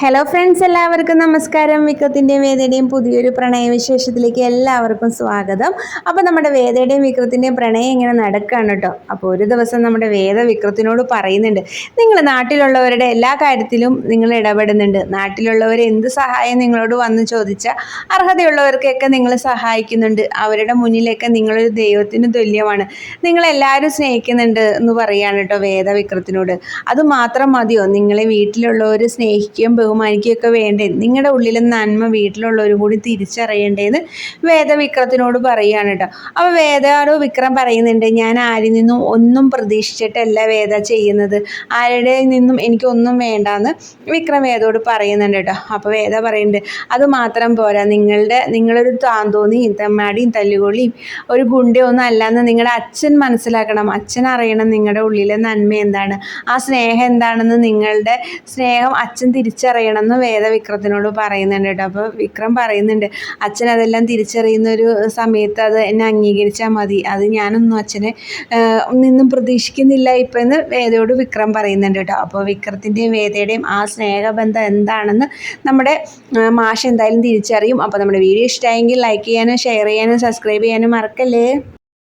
Hello friends എല്ലാവർക്കും നമസ്കാരം. വിക്രത്തിന്റെയും വേദയുടെയും പുതിയൊരു പ്രണയവിശേഷത്തിലേക്ക് എല്ലാവർക്കും സ്വാഗതം. അപ്പോൾ നമ്മുടെ വേദയുടെയും വിക്രത്തിന്റെയും പ്രണയം ഇങ്ങനെ നടക്കുകയാണ് കേട്ടോ. അപ്പോൾ ഒരു ദിവസം നമ്മുടെ വേദ വിക്രത്തിനോട് പറയുന്നുണ്ട് നിങ്ങൾ നാട്ടിലുള്ളവരുടെ എല്ലാ കാര്യത്തിലും നിങ്ങൾ ഇടപെടുന്നുണ്ട്. നാട്ടിലുള്ളവർ എന്ത് സഹായം നിങ്ങളോട് വന്ന് ചോദിച്ചാൽ അർഹതയുള്ളവർക്കൊക്കെ നിങ്ങൾ സഹായിക്കുന്നുണ്ട്. അവരുടെ മുന്നിലൊക്കെ നിങ്ങളൊരു ദൈവത്തിന് തുല്യമാണ്. നിങ്ങളെല്ലാവരും സ്നേഹിക്കുന്നുണ്ട് എന്ന് പറയുകയാണ് കേട്ടോ വേദ വിക്രത്തിനോട്. അത് മാത്രം മതിയോ? നിങ്ങളെ വീട്ടിലുള്ളവർ സ്നേഹിക്കുകയും ബഹുമാനിക്കുകയൊക്കെ വേണ്ടേ? നിങ്ങളുടെ ഉള്ളിലെ നന്മ വീട്ടിലുള്ളവരും കൂടി തിരിച്ചറിയേണ്ടേന്ന് വേദവിക്രത്തിനോട് പറയുകയാണ് കേട്ടോ. അപ്പോൾ വേദയോട് വിക്രം പറയുന്നുണ്ട് ഞാൻ ആരിൽ നിന്നും ഒന്നും പ്രതീക്ഷിച്ചിട്ടല്ല വേദ ചെയ്യുന്നത്. ആരുടെ നിന്നും എനിക്കൊന്നും വേണ്ടാന്ന് വിക്രം വേദോട് പറയുന്നുണ്ട് കേട്ടോ. അപ്പോൾ വേദ പറയുന്നുണ്ട് അത് മാത്രം പോരാ. നിങ്ങളുടെ നിങ്ങളൊരു താന്തോന്നിയും തെമ്മാടിയും തല്ലുകൊള്ളിയും ഒരു ഗുണ്ടയൊന്നും അല്ലാന്ന് നിങ്ങളുടെ അച്ഛൻ മനസ്സിലാക്കണം. അച്ഛൻ അറിയണം നിങ്ങളുടെ ഉള്ളിലെ നന്മ എന്താണ്. ആ സ്നേഹം എന്താണെന്ന് നിങ്ങളുടെ സ്നേഹം അച്ഛൻ തിരിച്ചറിയണം. എന്ന് വേദവിക്രത്തിനോട് പറയുന്നുണ്ട് കേട്ടോ. അപ്പോൾ വിക്രം പറയുന്നുണ്ട് അച്ഛൻ അതെല്ലാം തിരിച്ചറിയുന്ന ഒരു സമയത്ത് അത് എന്നെ അംഗീകരിച്ചാൽ മതി. അത് ഞാനൊന്നും അച്ഛനെ നിന്നും പ്രതീക്ഷിക്കുന്നില്ല ഇപ്പം എന്ന് വേദയോട് വിക്രം പറയുന്നുണ്ട് കേട്ടോ. അപ്പോൾ വിക്രത്തിന്റെയും വേദയുടെയും ആ സ്നേഹബന്ധം എന്താണെന്ന് നമ്മുടെ മാഷ് എന്തായാലും തിരിച്ചറിയും. അപ്പോൾ നമ്മുടെ വീഡിയോ ഇഷ്ടമായെങ്കിൽ ലൈക്ക് ചെയ്യാനും ഷെയർ ചെയ്യാനും സബ്സ്ക്രൈബ് ചെയ്യാനും മറക്കല്ലേ?